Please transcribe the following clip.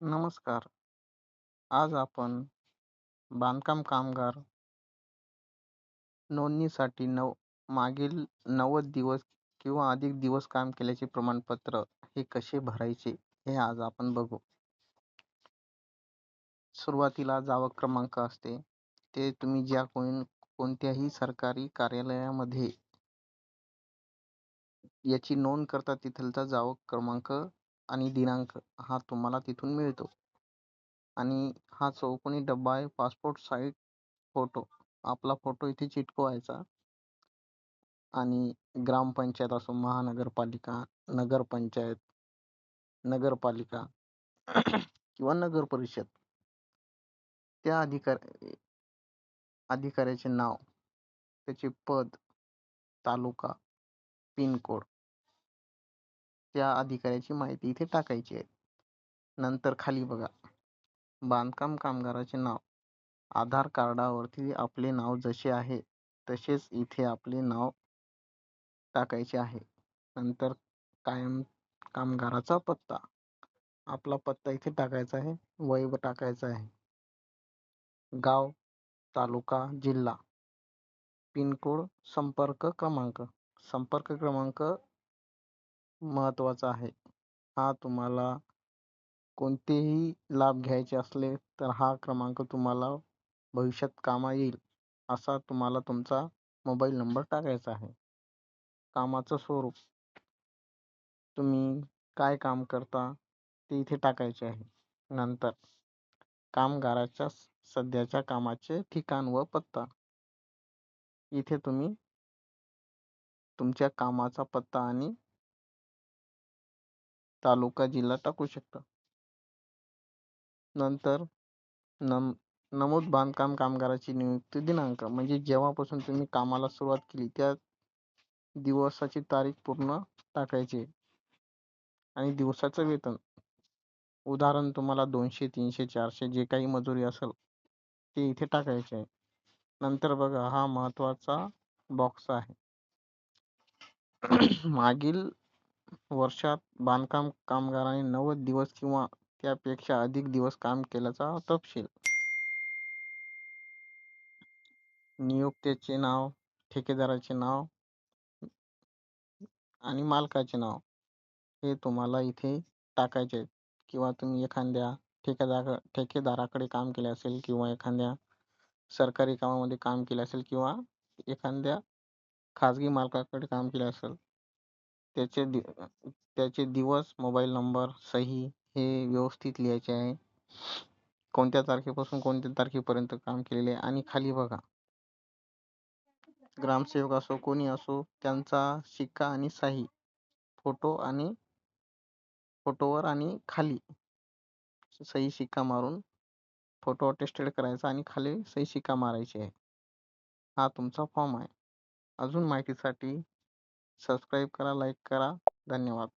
नमस्कार. आज आपण बांधकाम कामगार नोंदणीसाठी नव मागील नव्वद दिवस किंवा अधिक दिवस काम केल्याचे प्रमाणपत्र हे कसे भरायचे हे आज आपण बघू. सुरुवातीला जावक क्रमांक असते. ते तुम्ही ज्या कोण कोणत्याही सरकारी कार्यालयामध्ये याची नोंद करता तिथलचा जावक क्रमांक आणि दिनांक हा तुम्हाला तिथून मिळतो. आणि हा चौकोनी डब्बा आहे पासपोर्ट साईज फोटो. आपला फोटो इथे चिटकवायचा. आणि ग्रामपंचायत असो महानगरपालिका नगरपंचायत नगरपालिका किंवा नगर परिषद त्या अधिकार अधिकाऱ्याचे नाव त्याचे पद तालुका पिनकोड त्या अधिकाऱ्याची माहिती इथे टाकायची आहे. नंतर खाली बघा. बांधकाम कामगाराचे नाव. आधार कार्डावरती आपले नाव जसे आहे तसेच इथे आपले नाव टाकायचे आहे. नंतर कायम कामगाराचा पत्ता. आपला पत्ता इथे टाकायचा आहे. वय टाकायचं आहे. गाव तालुका जिल्हा. पिनकोड संपर्क क्रमांक. संपर्क क्रमांक महत्त्वाचा आहे. हा तुम्हाला कोणतेही लाभ घ्यायचे असले तर हा क्रमांक तुम्हाला भविष्यात कामा येईल असा तुम्हाला तुमचा मोबाईल नंबर टाकायचा आहे. कामाचं स्वरूप. तुम्ही काय काम करता ते इथे टाकायचे आहे. नंतर कामगाराच्या सध्याच्या कामाचे ठिकाण व पत्ता. इथे तुम्ही तुमच्या कामाचा पत्ता आणि तालुका जिल्हा टाकू शकता. नंतर नम नमूद बांधकाम कामगाराची नियुक्ती दिनांक म्हणजे जेव्हापासून तुम्ही कामाला सुरुवात केली त्या दिवसाची तारीख पूर्ण टाकायची आणि दिवसाचं वेतन. उदाहरण तुम्हाला दोनशे तीनशे चारशे जे काही मजुरी असेल ते इथे टाकायचे आहे. नंतर बघा हा महत्त्वाचा बॉक्स आहे. मागील वर्षात बांधकाम कामगाराने नव्वद दिवस किंवा त्यापेक्षा अधिक दिवस काम केल्याचा तपशील. नियोक्त्याचे नाव ठेकेदाराचे नाव आणि मालकाचे नाव हे तुम्हाला इथे टाकायचे आहेत. किंवा तुम्ही एखाद्या ठेकेदार ठेकेदाराकडे काम केले असेल किंवा एखाद्या सरकारी कामामध्ये काम केले असेल किंवा एखाद्या खाजगी मालकाकडे काम केले असेल त्याचे दि त्याचे दिवस मोबाईल नंबर सही हे व्यवस्थित लिहायचे आहे. कोणत्या तारखेपासून कोणत्या तारखेपर्यंत काम केलेले आहे? आणि खाली बघा. ग्रामसेवक असो कोणी असो त्यांचा शिक्का आणि सही. फोटो आणि फोटोवर आणि खाली. सही शिक्का मारून फोटो अटेस्टेड करायचा आणि खाली सही शिक्का मारायची आहे. हा तुमचा फॉर्म आहे. अजून माहितीसाठी सबस्क्राईब करा लाईक करा. धन्यवाद.